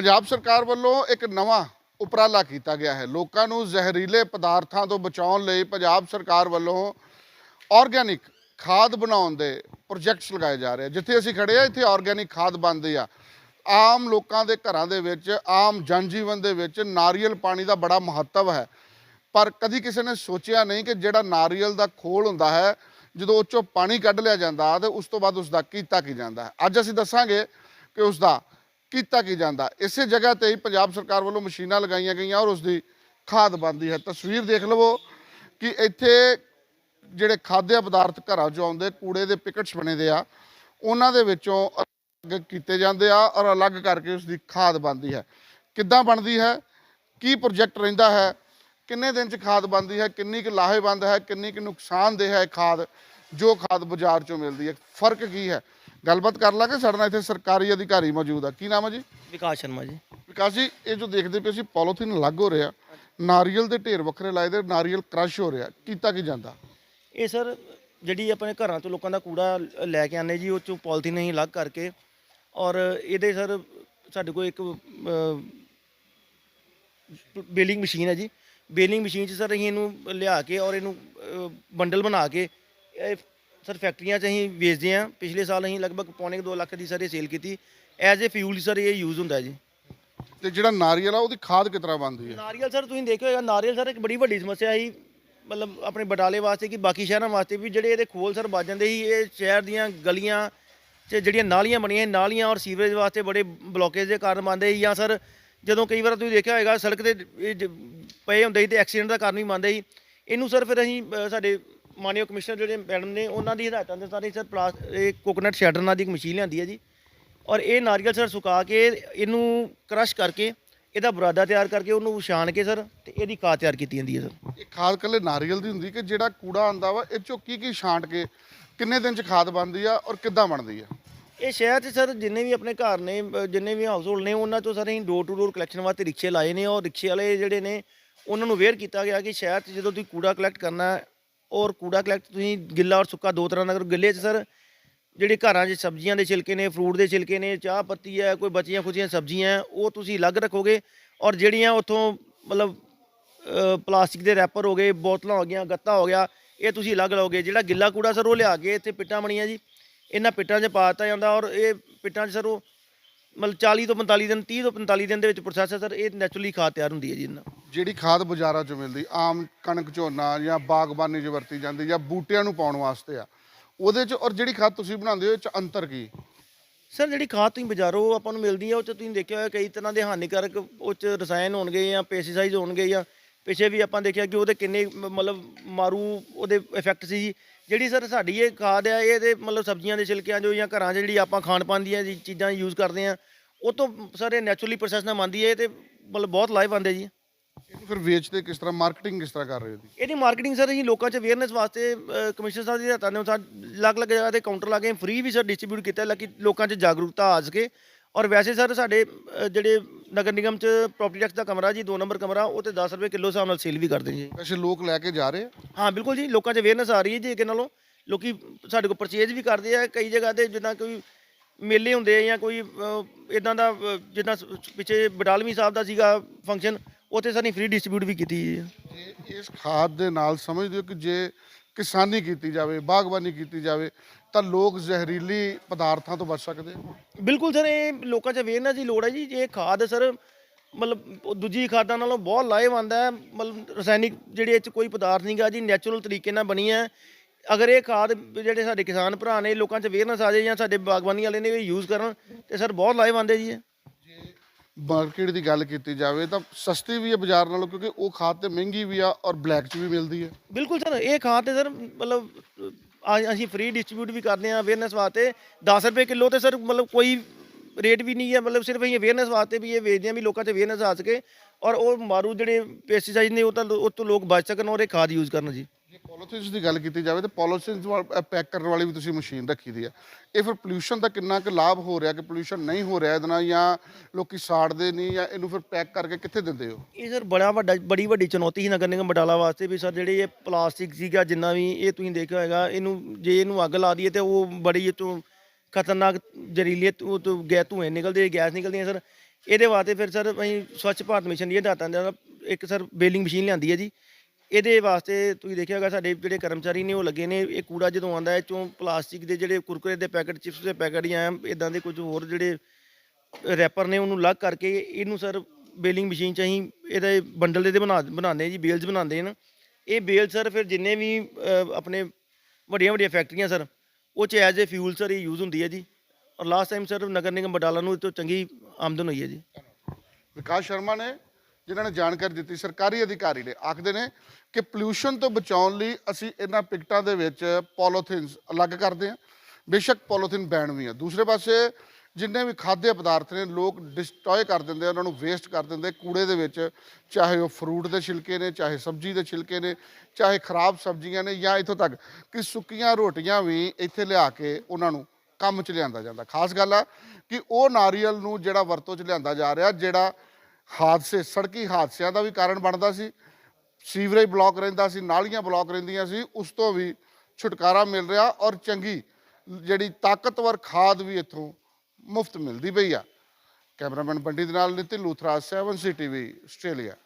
ਪੰਜਾਬ ਸਰਕਾਰ ਵੱਲੋਂ ਇੱਕ ਨਵਾਂ ਉਪਰਾਲਾ ਕੀਤਾ ਗਿਆ ਹੈ। ਲੋਕਾਂ ਨੂੰ ਜ਼ਹਿਰੀਲੇ ਪਦਾਰਥਾਂ ਤੋਂ ਬਚਾਉਣ ਲਈ ਪੰਜਾਬ ਸਰਕਾਰ ਵੱਲੋਂ ਆਰਗੈਨਿਕ ਖਾਦ ਬਣਾਉਣ ਦੇ ਪ੍ਰੋਜੈਕਟਸ ਲਗਾਏ ਜਾ ਰਹੇ ਜਿੱਥੇ ਅਸੀਂ ਖੜੇ ਆ, ਇੱਥੇ ਆਰਗੈਨਿਕ ਖਾਦ ਬਣਦੀ ਆ। ਆਮ ਲੋਕਾਂ ਦੇ ਘਰਾਂ ਦੇ ਵਿੱਚ, ਆਮ ਜਨਜੀਵਨ ਦੇ ਵਿੱਚ ਨਾਰੀਅਲ ਪਾਣੀ ਦਾ ਬੜਾ ਮਹੱਤਵ ਹੈ। ਪਰ ਕਦੀ ਕਿਸੇ ਨੇ ਸੋਚਿਆ ਨਹੀਂ ਕਿ ਜਿਹੜਾ ਨਾਰੀਅਲ ਦਾ ਖੋਲ ਹੁੰਦਾ ਹੈ, ਜਦੋਂ ਉਹ ਚੋਂ ਪਾਣੀ ਕੱਢ ਲਿਆ ਜਾਂਦਾ ਤੇ ਉਸ ਤੋਂ ਬਾਅਦ ਉਸ ਦਾ ਕੀਤਾ ਕੀ ਜਾਂਦਾ ਹੈ। ਅੱਜ ਅਸੀਂ ਦੱਸਾਂਗੇ ਕਿ ਉਸ ਦਾ ਕੀਤਾ ਕੀ ਜਾਂਦਾ? ਇਸੇ ਜਗ੍ਹਾ ਤੇ ਹੀ ਪੰਜਾਬ ਸਰਕਾਰ ਵੱਲੋਂ ਮਸ਼ੀਨਾਂ ਲਗਾਈਆਂ ਗਈਆਂ ਔਰ ਉਸ ਦੀ ਖਾਦ ਬਣਦੀ ਹੈ। ਤਸਵੀਰ ਦੇਖ ਲਵੋ ਕਿ ਇੱਥੇ ਜਿਹੜੇ ਖਾਦਿਆ ਪਦਾਰਥ ਘਰਾਂ 'ਚੋਂ ਆਉਂਦੇ, ਕੂੜੇ ਦੇ ਪਿਕਟਸ ਬਣੇ ਦੇ ਆ, ਉਹਨਾਂ ਦੇ ਵਿੱਚੋਂ ਅਲੱਗ ਕੀਤੇ ਜਾਂਦੇ ਆ ਔਰ ਅਲੱਗ ਕਰਕੇ ਉਸ ਦੀ ਖਾਦ ਬਣਦੀ ਹੈ। ਕਿੱਦਾਂ ਬਣਦੀ ਹੈ? ਕੀ ਪ੍ਰੋਜੈਕਟ ਰਹਿੰਦਾ ਹੈ? ਕਿੰਨੇ ਦਿਨ 'ਚ ਖਾਦ ਬਣਦੀ ਹੈ? ਕਿੰਨੀ ਕੁ ਲਾਹੇਵੰਦ ਹੈ? ਕਿੰਨੀ ਕੁ ਨੁਕਸਾਨਦੇਹ ਹੈ ਖਾਦ? ਜੋ ਖਾਦ ਬਾਜ਼ਾਰ 'ਚੋਂ ਮਿਲਦੀ ਹੈ। ਫ਼ਰਕ ਕੀ ਹੈ? ਗੱਲਬਾਤ ਕਰ ਲਾਂਗੇ। ਸਾਡੇ ਨਾਲ ਇੱਥੇ ਸਰਕਾਰੀ ਅਧਿਕਾਰੀ ਮੌਜੂਦ ਆ। ਕੀ ਨਾਮ ਹੈ ਜੀ? ਵਿਕਾਸ ਸ਼ਰਮਾ ਜੀ। ਵਿਕਾਸ ਜੀ ਇਹ ਜੋ ਦੇਖਦੇ ਪਏ ਸੀ ਪੋਲੀਥੀਨ ਅਲੱਗ ਹੋ ਰਿਹਾ। ਨਾਰੀਅਲ ਦੇ ਢੇਰ ਵੱਖਰੇ ਲਾਏ ਦੇ ਨਾਰੀਅਲ ਕ੍ਰਸ਼ ਹੋ ਰਿਹਾ। ਕੀਤਾ ਕੀ ਜਾਂਦਾ? ਇਹ ਸਰ ਜਿਹੜੀ ਆਪਣੇ ਘਰਾਂ ਤੋਂ ਲੋਕਾਂ ਦਾ ਕੂੜਾ ਲੈ ਕੇ ਆਨੇ ਜੀ ਉਹ ਚੋਂ ਪੋਲੀਥੀਨ ਅਸੀਂ ਅਲੱਗ ਕਰਕੇ। ਔਰ ਇਹਦੇ ਸਰ ਸਾਡੇ ਕੋਲ ਇੱਕ ਬੇਲਿੰਗ ਮਸ਼ੀਨ ਹੈ ਜੀ। ਬੇਲਿੰਗ ਮਸ਼ੀਨ 'ਚ ਸਰ ਅਸੀਂ ਇਹਨੂੰ ਲਿਆ ਕੇ ਔਰ ਇਹਨੂੰ ਬੰਡਲ ਬਣਾ ਕੇ ਸਰ ਫੈਕਟਰੀਆਂ 'ਚ ਅਸੀਂ ਵੇਚਦੇ ਹਾਂ। ਪਿਛਲੇ ਸਾਲ ਅਸੀਂ ਲਗਭਗ ਪੌਣੇ 2 ਲੱਖ ਦੀ ਸਰ ਇਹ ਸੇਲ ਕੀਤੀ। ਐਜ਼ ਅ ਫਿਊਲ ਸਰ ਇਹ ਯੂਜ਼ ਹੁੰਦਾ ਜੀ। ਤੇ ਜਿਹੜਾ ਨਾਰੀਅਲ ਆ ਉਹਦੀ ਖਾਦ ਕਿਸ ਤਰ੍ਹਾਂ ਬਣਦੀ ਹੈ? ਨਾਰੀਅਲ ਸਰ ਤੁਸੀਂ ਦੇਖਿਆ ਹੋਏਗਾ ਨਾਰੀਅਲ ਸਰ ਇੱਕ ਬੜੀ ਵੱਡੀ ਸਮੱਸਿਆ ਸੀ। ਮਤਲਬ ਆਪਣੇ ਬਟਾਲੇ ਵਾਸਤੇ ਕਿ ਬਾਕੀ ਸ਼ਹਿਰਾਂ ਵਾਸਤੇ ਵੀ ਜਿਹੜੇ ਇਹਦੇ ਖੋਲ ਸਰ ਵੱਜ ਜਾਂਦੇ ਸੀ ਇਹ ਸ਼ਹਿਰ ਦੀਆਂ ਗਲੀਆਂ 'ਚ ਜਿਹੜੀਆਂ ਨਾਲੀਆਂ ਬਣੀਆਂ ਸੀ, ਨਾਲੀਆਂ ਔਰ ਸੀਵਰੇਜ ਵਾਸਤੇ ਬੜੇ ਬਲੋਕੇਜ ਦੇ ਕਾਰਨ ਬਣਦੇ ਸੀ ਜਾਂ ਸਰ ਜਦੋਂ ਕਈ ਵਾਰ ਤੁਸੀਂ ਦੇਖਿਆ ਹੋਏਗਾ ਸੜਕ ਤੇ ਇਹ ਜ- ਪਏ ਹੁੰਦੇ ਸੀ ਤੇ ਐਕਸੀਡੈਂਟ ਦਾ ਕਾਰਨ ਵੀ ਬਣਦੇ ਸੀ। ਇਹਨੂੰ ਸਰ ਫਿਰ ਅਸੀਂ ਅ, ਸਾਡੇ ਮਾਨਯੋਗ ਕਮਿਸ਼ਨਰ ਜਿਹੜੇ ਮੈਡਮ ਨੇ ਉਹਨਾਂ ਦੀ ਹਦਾਇਤਾਂ ਦੇ ਸਾਰੇ ਸਰ ਪਲਾਸ ਇਹ ਕੋਕੋਨਟ ਸ਼ੈਡਰ ਨਾਂ ਦੀ ਇੱਕ ਮਸ਼ੀਨ ਲਿਆਂਦੀ ਹੈ ਜੀ। ਔਰ ਇਹ ਨਾਰੀਅਲ ਸਰ ਸੁਕਾ ਕੇ ਇਹਨੂੰ ਕ੍ਰਸ਼ ਕਰਕੇ ਇਹਦਾ ਬੁਰਾਦਾ ਤਿਆਰ ਕਰਕੇ ਉਹਨੂੰ ਛਾਣ ਕੇ ਸਰ ਤੇ ਇਹਦੀ ਖਾਦ ਤਿਆਰ ਕੀਤੀ ਜਾਂਦੀ ਹੈ ਸਰ। ਇਹ ਖਾਦ ਕੱਲੇ ਨਾਰੀਅਲ ਦੀ ਹੁੰਦੀ ਕਿ ਜਿਹੜਾ ਕੂੜਾ ਆਂਦਾ ਵਾ ਇਹ ਚੋਂ ਕੀ ਕੀ ਛਾਂਟ ਕੇ ਕਿੰਨੇ ਦਿਨ 'ਚ ਖਾਦ ਬਣਦੀ ਆ ਔਰ ਕਿੱਦਾਂ ਬਣਦੀ ਆ? ਇਹ ਸ਼ਹਿਰ 'ਚ ਸਰ ਜਿੰਨੇ ਵੀ ਆਪਣੇ ਘਰ ਨੇ ਜਿੰਨੇ ਵੀ ਹਾਊਸ ਹੋਲਡ ਨੇ ਉਹਨਾਂ ਤੋਂ ਸਰ ਅਸੀਂ ਡੋਰ ਟੂ ਡੋਰ ਕਲੈਕਸ਼ਨ ਵਾਸਤੇ ਰਿਕਸ਼ੇ ਲਾਏ ਨੇ ਔਰ ਰਿਕਸ਼ੇ ਵਾਲੇ ਜਿਹੜੇ ਨੇ ਉਹਨਾਂ ਨੂੰ ਵੇਅਰ ਕੀਤਾ ਗਿਆ ਕਿ ਸ਼ਹਿਰ 'ਚ ਜਦੋਂ ਤੁਸੀਂ ਕੂੜਾ ਕਲੈਕਟ ਕਰਨਾ ਔਰ ਕੂੜਾ ਕਲੈਕਟ ਤੁਸੀਂ ਗਿੱਲਾ ਔਰ ਸੁੱਕਾ ਦੋ ਤਰ੍ਹਾਂ ਦਾ ਕਰੋ। ਗਿੱਲੇ 'ਚ ਸਰ ਜਿਹੜੇ ਘਰਾਂ 'ਚ ਸਬਜ਼ੀਆਂ ਦੇ ਛਿਲਕੇ ਨੇ ਫਰੂਟ ਦੇ ਛਿਲਕੇ ਨੇ, ਚਾਹ ਪੱਤੀ ਹੈ, ਕੋਈ ਬਚੀਆਂ ਖੁਚੀਆਂ ਸਬਜ਼ੀਆਂ ਉਹ ਤੁਸੀਂ ਅਲੱਗ ਰੱਖੋਗੇ ਔਰ ਜਿਹੜੀਆਂ ਉੱਥੋਂ ਮਤਲਬ ਪਲਾਸਟਿਕ ਦੇ ਰੈਪਰ ਹੋ ਗਏ, ਬੋਤਲਾਂ ਹੋ ਗਈਆਂ, ਗੱਤਾ ਹੋ ਗਿਆ, ਇਹ ਤੁਸੀਂ ਅਲੱਗ ਲਓਗੇ। ਜਿਹੜਾ ਗਿੱਲਾ ਕੂੜਾ ਸਰ ਉਹ ਲਿਆ ਕੇ ਇੱਥੇ ਪਿੱਟਾਂ ਬਣੀਆਂ ਜੀ, ਇਹਨਾਂ ਪਿੱਟਾਂ 'ਚ ਪਾ ਦਿੱਤਾ ਜਾਂਦਾ ਔਰ ਇਹ ਪਿੱਟਾਂ 'ਚ ਸਰ ਉਹ ਮਤਲਬ 40 ਤੋਂ 45 ਦਿਨ 30 ਤੋਂ 45 ਦਿਨ ਦੇ ਵਿੱਚ ਪ੍ਰੋਸੈਸ ਹੈ ਸਰ ਇਹ ਨੈਚੁਰਲੀ ਖਾਦ ਤਿਆਰ ਹੁੰਦੀ ਹੈ ਜੀ ਇਹਨਾਂ। ਜਿਹੜੀ ਖਾਦ ਬਾਜ਼ਾਰਾਂ 'ਚੋਂ ਮਿਲਦੀ ਆਮ ਕਣਕ ਝੋਨਾ ਜਾਂ ਬਾਗਬਾਨੀ 'ਚ ਵਰਤੀ ਜਾਂਦੀ ਜਾਂ ਬੂਟਿਆਂ ਨੂੰ ਪਾਉਣ ਵਾਸਤੇ ਆ ਉਹਦੇ 'ਚ ਔਰ ਜਿਹੜੀ ਖਾਦ ਤੁਸੀਂ ਬਣਾਉਂਦੇ ਹੋ ਇਹ 'ਚ ਅੰਤਰ ਕੀ? ਸਰ ਜਿਹੜੀ ਖਾਦ ਤੁਸੀਂ ਬਾਜ਼ਾਰੋਂ ਆਪਾਂ ਨੂੰ ਮਿਲਦੀ ਹੈ ਉਹ 'ਚ ਤੁਸੀਂ ਦੇਖਿਆ ਹੋਇਆ ਕਈ ਤਰ੍ਹਾਂ ਦੇ ਹਾਨੀਕਾਰਕ ਉਹ 'ਚ ਰਸਾਇਣ ਹੋਣਗੇ ਜਾਂ ਪੈਸਟੀਸਾਈਡ ਹੋਣਗੇ ਜਾਂ ਪਿੱਛੇ ਵੀ ਆਪਾਂ ਦੇਖਿਆ ਕਿ ਉਹਦੇ ਕਿੰਨੇ ਮਤਲਬ ਮਾਰੂ ਉਹਦੇ ਇਫੈਕਟ ਸੀ। ਜਿਹੜੀ ਸਰ ਸਾਡੀ ਇਹ ਖਾਦ ਆ ਇਹਦੇ ਮਤਲਬ ਸਬਜ਼ੀਆਂ ਦੇ ਛਿਲਕਿਆਂ ਜੋ ਜਾਂ ਘਰਾਂ 'ਚ ਜਿਹੜੀ ਆਪਾਂ ਖਾਣ ਪਾਣ ਦੀਆਂ ਜੀ ਚੀਜ਼ਾਂ ਯੂਜ਼ ਕਰਦੇ ਆ ਉਹ ਤੋਂ ਸਰ ਇਹ ਨੈਚੁਰਲੀ ਪ੍ਰੋਸੈਸ ਨਾਲ ਬਣਦੀ ਹੈ ਤੇ ਮਤਲਬ ਬਹੁਤ ਲਾਹੇਵੰਦ ਹੈ ਜੀ। ਇਹਨੂੰ ਫਿਰ ਵੇਚਦੇ ਕਿਸ ਤਰ੍ਹਾਂ ਮਾਰਕੀਟਿੰਗ ਕਿਸ ਤਰ੍ਹਾਂ ਕਰ ਰਹੇ ਹੋ ਜੀ ਇਹਦੀ ਮਾਰਕੀਟਿੰਗ ਸਰ ਅਸੀਂ ਲੋਕਾਂ 'ਚ ਅਵੇਅਰਨੈਸ ਵਾਸਤੇ ਕਮਿਸ਼ਨਰ ਸਾਹਿਬ ਦੀ ਹਦਾਇਤਾਂ ਅਨੁਸਾਰ ਅਲੱਗ-ਅਲੱਗ ਜਗ੍ਹਾ ਤੇ ਕਾਊਂਟਰ ਲਾ ਕੇ ਫ੍ਰੀ ਵੀ ਸਰ ਡਿਸਟ੍ਰੀਬਿਊਟ ਕੀਤਾ ਲੈ ਕਿ ਲੋਕਾਂ 'ਚ ਜਾਗਰੂਕਤਾ ਆ ਸਕੇ। ਔਰ ਵੈਸੇ ਸਰ ਸਾਡੇ ਅ, ਜਿਹੜੇ ਨਗਰ ਨਿਗਮ 'ਚ ਪ੍ਰਾਪਰਟੀ ਟੈਕਸ ਦਾ ਕਮਰਾ ਜੀ 2 ਨੰਬਰ ਕਮਰਾ ਉਹ ਤੇ 10 ਰੁਪਏ ਕਿਲੋ ਹਿਸਾਬ ਨਾਲ ਸੇਲ ਵੀ ਕਰਦੇ ਜੀ। ਵੈਸੇ ਲੋਕ ਲੈ ਕੇ ਜਾ ਰਹੇ ਆ? ਹਾਂ ਬਿਲਕੁਲ ਜੀ ਲੋਕਾਂ 'ਚ ਅਵੇਅਰਨੈਸ ਆ ਰਹੀ ਹੈ ਜੀ ਅੱਗੇ ਨਾਲੋਂ। ਲੋਕੀ ਸਾਡੇ ਕੋਲ ਪਰਚੇਜ਼ ਵੀ ਕਰਦੇ ਆ ਕਈ ਜਗ੍ਹਾ ਤੇ ਜਿੱਦਾਂ ਕੋਈ ਮੇਲੇ ਹੁੰਦੇ ਆ ਜਾਂ ਕੋਈ ਇਦਾਂ ਦਾ ਅ, ਜਿੱਦਾਂ ਸ- ਪਿੱਛੇ ਬਡਾਲਵੀ ਸਾਹਿਬ ਦਾ ਸੀਗਾ ਫੰਕਸ਼ਨ ਉੱਥੇ ਸਾਡੀ ਫ੍ਰੀ ਡਿਸਟ੍ਰੀਬਿਊਟ ਵੀ ਕੀਤੀ ਜੀ। ਇਸ ਖਾਦ ਦੇ ਨਾਲ ਸਮਝਦੇ ਹੋ ਕਿ ਜੇ ਕਿਸਾਨੀ ਕੀਤੀ ਜਾਵੇ ਬਾਗਬਾਨੀ ਕੀਤੀ ਜਾਵੇ ਤਾਂ ਲੋਕ ਜ਼ਹਿਰੀਲੀ ਪਦਾਰਥਾਂ ਤੋਂ ਬਚ ਸਕਦੇ ਆ ਬਿਲਕੁਲ ਸਰ ਇਹ ਲੋਕਾਂ 'ਚ ਅਵੇਅਰਨੈਸ ਦੀ ਲੋੜ ਹੈ ਜੀ। ਇਹ ਖਾਦ ਸਰ ਮਤਲਬ ਉਹ ਦੂਜੀ ਖਾਦਾਂ ਨਾਲੋਂ ਬਹੁਤ ਲਾਹੇਵੰਦ ਹੈ। ਮਤਲਬ ਰਸਾਇਣਿਕ ਜਿਹੜੇ ਇਹ 'ਚ ਕੋਈ ਪਦਾਰਥ ਨਹੀਂਗਾ ਜੀ ਨੈਚੁਰਲ ਤਰੀਕੇ ਨਾਲ ਬਣੀ ਹੈ। ਅਗਰ ਇਹ ਖਾਦ ਜਿਹੜੇ ਸਾਡੇ ਕਿਸਾਨ ਭਰਾ ਨੇ ਲੋਕਾਂ 'ਚ ਅਵੇਅਰਨੈਸ ਆ ਜਾਏ ਜਾਂ ਸਾਡੇ ਬਾਗਬਾਨੀ ਵਾਲੇ ਨੇ ਵੀ ਯੂਜ਼ ਕਰਨ ਤੇ ਸਰ ਬਹੁਤ ਲਾਹੇਵੰਦ ਹੈ ਜੀ ਇਹ। ਮਾਰਕੀਟ ਦੀ ਗੱਲ ਕੀਤੀ ਜਾਵੇ ਤਾਂ ਸਸਤੀ ਵੀ ਹੈ ਬਾਜ਼ਾਰ ਨਾਲੋਂ ਕਿਉਂਕਿ ਉਹ ਖਾਦ ਤੇ ਮਹਿੰਗੀ ਵੀ ਆ ਔਰ ਬਲੈਕ 'ਚ ਵੀ ਮਿਲਦੀ ਹੈ। ਬਿਲਕੁਲ ਸਰ ਇਹ ਖਾਦ ਤੇ ਸਰ ਮਤਲਬ ਅ- ਅਸੀਂ ਫ੍ਰੀ ਡਿਸਟ੍ਰੀਬਿਊਟ ਵੀ ਕਰਦੇ ਹਾਂ ਅਵੇਅਰਨੈਸ ਵਾਸਤੇ। 10 ਰੁਪਏ ਕਿਲੋ ਤੇ ਸਰ ਮਤਲਬ ਕੋਈ ਰੇਟ ਵੀ ਨਹੀਂ ਹੈ, ਮਤਲਬ ਸਿਰਫ ਅਸੀਂ ਅਵੇਅਰਨੈਸ ਵਾਸਤੇ ਵੀ ਇਹ ਵੇਚਦੇ ਹਾਂ ਵੀ ਲੋਕਾਂ 'ਚ ਅਵੇਅਰਨੈਸ ਆ ਸਕੇ। ਔਰ ਉਹ ਮਾਰੂ ਜਿਹੜੇ ਪੈਸਟੀਸਾਈਡ ਨੇ, ਉਹ ਤਾਂ ਉਹ ਤੋਂ ਲੋਕ ਬਚ ਸਕਣ ਔਰ ਇਹ ਖਾਦ ਯੂਜ਼ ਕਰਨ ਜੀ। ਜੇ ਪੋਲੀਥੀਨਸ ਦੀ ਗੱਲ ਕੀਤੀ ਜਾਵੇ ਤਾਂ ਪੋਲੀਥੀਨਸ ਪੈਕ ਕਰਨ ਵਾਲੀ ਵੀ ਤੁਸੀਂ ਮਸ਼ੀਨ ਰੱਖੀ ਦੀ ਆ। ਇਹ ਫਿਰ ਪੋਲੂਸ਼ਨ ਦਾ ਕਿੰਨਾ ਕੁ ਲਾਭ ਹੋ ਰਿਹਾ ਕਿ ਪੋਲੂਸ਼ਨ ਨਹੀਂ ਹੋ ਰਿਹਾ ਇਹਦੇ ਨਾਲ ਜਾਂ ਲੋਕੀ ਸਾੜਦੇ ਨਹੀਂ ਜਾਂ ਇਹਨੂੰ ਫਿਰ ਪੈਕ ਕਰਕੇ ਕਿੱਥੇ ਦਿੰਦੇ ਹੋ? ਇਹ ਸਰ ਬੜਾ ਵੱਡਾ, ਬੜੀ ਵੱਡੀ ਚੁਣੌਤੀ ਸੀ ਨਗਰ ਨਿਗਮ ਬਟਾਲਾ ਵਾਸਤੇ ਵੀ ਸਰ ਜਿਹੜੇ ਇਹ ਪਲਾਸਟਿਕ ਸੀਗਾ ਜਿੰਨਾ ਵੀ ਇਹ ਤੁਸੀਂ ਦੇਖਿਆ ਹੋਏਗਾ, ਇਹਨੂੰ ਜੇ ਇਹਨੂੰ ਅੱਗ ਲਾ ਦਈਏ ਤੇ ਉਹ ਬੜੀ ਇਹ ਤੋਂ ਖਤਰਨਾਕ ਜ਼ਹਿਰੀਲੇ ਤੋਂ ਤੋਂ ਗੈਸ ਧੂਏ ਨਿਕਲਦੇ, ਗੈਸ ਨਿਕਲਦੀ ਹੈ ਸਰ। ਇਹਦੇ ਵਾਸਤੇ ਫਿਰ ਸਰ ਅਸੀਂ ਸਵੱਛ ਭਾਰਤ ਮਿਸ਼ਨ ਦੀ ਹਦਾਇਤਾਂ ਦੇ ਨਾਲ ਇੱਕ ਸਰ ਬੇਲਿੰਗ ਮਸ਼ੀਨ ਲਿਆਂਦੀ ਹੈ ਜੀ। ਇਹਦੇ ਵਾਸਤੇ ਤੁਸੀਂ ਦੇਖਿਆ ਹੋਗਾ ਸਾਡੇ ਜਿਹੜੇ ਕਰਮਚਾਰੀ ਨੇ ਉਹ ਲੱਗੇ ਨੇ, ਇਹ ਕੂੜਾ ਜਦੋਂ ਆਉਂਦਾ ਹੈ, ਚੋਂ ਪਲਾਸਟਿਕ ਦੇ ਜਿਹੜੇ ਕੁਰਕਰੇ ਦੇ ਪੈਕਟ, ਚਿਪਸ ਦੇ ਪੈਕਟ ਜਾਂ ਇਦਾਂ ਦੇ ਕੁਝ ਹੋਰ ਜਿਹੜੇ ਰੈਪਰ ਨੇ ਉਹਨੂੰ ਲੱਗ ਕਰਕੇ ਇਹਨੂੰ ਸਰ ਬੇਲਿੰਗ ਮਸ਼ੀਨ ਚ ਅਸੀਂ ਇਹਦੇ ਬੰਡਲ ਦੇ ਬਣਾ, ਬਣਾਉਂਦੇ ਜੀ, ਬੇਲਸ ਬਣਾਉਂਦੇ ਨੇ ਇਹ ਬੇਲ ਸਰ ਫਿਰ ਜਿੰਨੇ ਵੀ ਆਪਣੇ ਵੱਡੀਆਂ ਵੱਡੀਆਂ ਫੈਕਟਰੀਆਂ ਸਰ, ਉਹ ਚ ਐਜ਼ ਏ ਫਿਊਲ ਸਰ ਇਹ ਯੂਜ਼ ਹੁੰਦੀ ਹੈ ਜੀ। ਔਰ last time sir Nagar Nigam Batala ਨੂੰ ਇਹ ਤੋਂ ਚੰਗੀ ਆਮਦਨ ਹੋਈ ਹੈ ਜੀ। ਵਿਕਾਸ ਸ਼ਰਮਾ ਨੇ ਜਿਨ੍ਹਾਂ ਨੇ ਜਾਣਕਾਰੀ ਦਿੱਤੀ ਸਰਕਾਰੀ ਅਧਿਕਾਰੀ ਨੇ, ਆਖਦੇ ਨੇ ਕਿ ਪੋਲਿਊਸ਼ਨ ਤੋਂ ਬਚਾਉਣ ਲਈ ਅਸੀਂ ਇਹਨਾਂ ਪਿਕਟਾਂ ਦੇ ਵਿੱਚ ਪੋਲੋਥੀਨਸ ਅਲੱਗ ਕਰਦੇ ਹਾਂ, ਬੇਸ਼ੱਕ ਪੋਲੋਥੀਨ ਬੈਨ ਵੀ ਆ। ਦੂਸਰੇ ਪਾਸੇ ਜਿੰਨੇ ਵੀ ਖਾਦੇ ਪਦਾਰਥ ਨੇ, ਲੋਕ ਡਿਸਟਰੋਏ ਕਰ ਦਿੰਦੇ ਉਹਨਾਂ ਨੂੰ ਵੇਸਟ ਕਰ ਦਿੰਦੇ ਕੂੜੇ ਦੇ ਵਿੱਚ ਚਾਹੇ ਉਹ ਫਰੂਟ ਦੇ ਛਿਲਕੇ ਨੇ, ਚਾਹੇ ਸਬਜ਼ੀ ਦੇ ਛਿਲਕੇ ਨੇ, ਚਾਹੇ ਖਰਾਬ ਸਬਜ਼ੀਆਂ ਨੇ ਜਾਂ ਇੱਥੋਂ ਤੱਕ ਕਿ ਸੁੱਕੀਆਂ ਰੋਟੀਆਂ ਵੀ ਇੱਥੇ ਲਿਆ ਕੇ ਉਹਨਾਂ ਨੂੰ ਕੰਮ 'ਚ ਲਿਆਂਦਾ ਜਾਂਦਾ। ਖਾਸ ਗੱਲ ਆ ਕਿ ਉਹ ਨਾਰੀਅਲ ਨੂੰ ਜਿਹੜਾ ਵਰਤੋਂ 'ਚ ਲਿਆਂਦਾ ਜਾ ਰਿਹਾ, ਜਿਹੜਾ ਹਾਦਸੇ, ਸੜਕੀ ਹਾਦਸਿਆਂ ਦਾ ਵੀ ਕਾਰਨ ਬਣਦਾ ਸੀ। ਸੀਵਰੇਜ ਬਲੌਕ ਰਹਿੰਦਾ ਸੀ, ਨਾਲੀਆਂ ਬਲੌਕ ਰਹਿੰਦੀਆਂ ਸੀ, ਉਸ ਤੋਂ ਵੀ ਛੁਟਕਾਰਾ ਮਿਲ ਰਿਹਾ ਔਰ ਚੰਗੀ ਜਿਹੜੀ ਤਾਕਤਵਰ ਖਾਦ ਵੀ ਇੱਥੋਂ ਮੁਫਤ ਮਿਲਦੀ ਪਈ ਆ। ਕੈਮਰਾਮੈਨ ਬੰਡੀ ਦੇ ਨਾਲ ਨਿਤਿਨ ਲੂਥਰਾ 7 ਸੀ ਟੀਵੀ ਆਸਟ੍ਰੇਲੀਆ।